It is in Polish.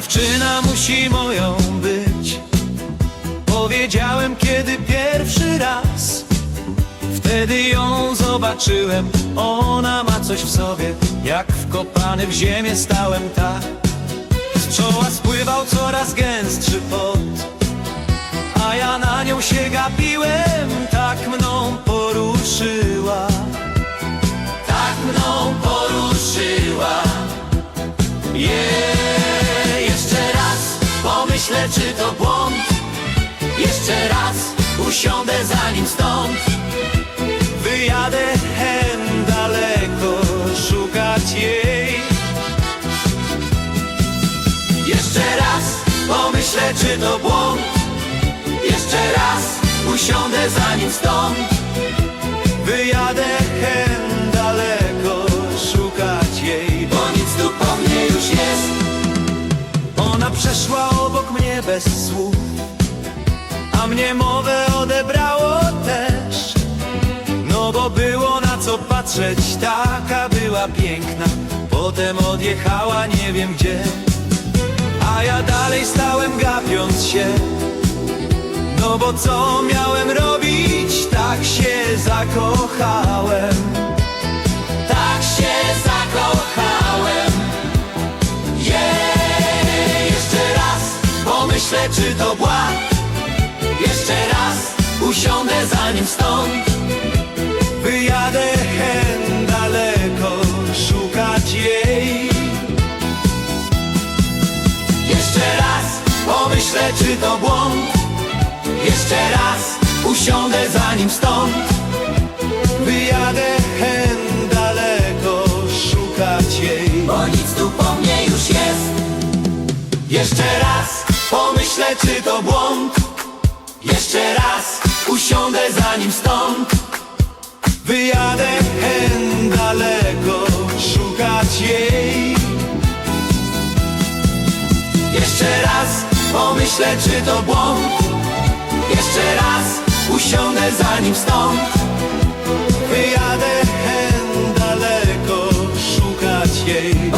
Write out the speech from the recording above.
dziewczyna musi moją być. Powiedziałem kiedy pierwszy raz. Wtedy ją zobaczyłem. Ona ma coś w sobie. Jak wkopany w ziemię stałem tak. Z czoła spływał coraz gęstszy pot. A ja na nią się gapiłem. Tak mną poruszyła pomyślę, czy to błąd. Jeszcze raz usiądę zanim stąd. Wyjadę hen daleko szukać jej. Jeszcze raz pomyślę, czy to błąd. Jeszcze raz usiądę zanim stąd. Wyjadę mnie bez słów, a mnie mowę odebrało też. No bo było na co patrzeć, taka była piękna. Potem odjechała nie wiem gdzie, a ja dalej stałem gapiąc się. No bo co miałem robić, tak się zakochałem. Pomyślę, czy to błąd. Jeszcze raz usiądę zanim stąd. Wyjadę hen daleko szukać jej. Jeszcze raz pomyślę, czy to błąd. Jeszcze raz usiądę zanim stąd. Wyjadę hen daleko szukać jej. Bo nic tu po mnie już jest. Jeszcze raz czy to błąd? Jeszcze raz usiądę za nim stąd. Wyjadę hen daleko szukać jej. Jeszcze raz pomyślę czy to błąd? Jeszcze raz usiądę za nim stąd. Wyjadę hen daleko szukać jej.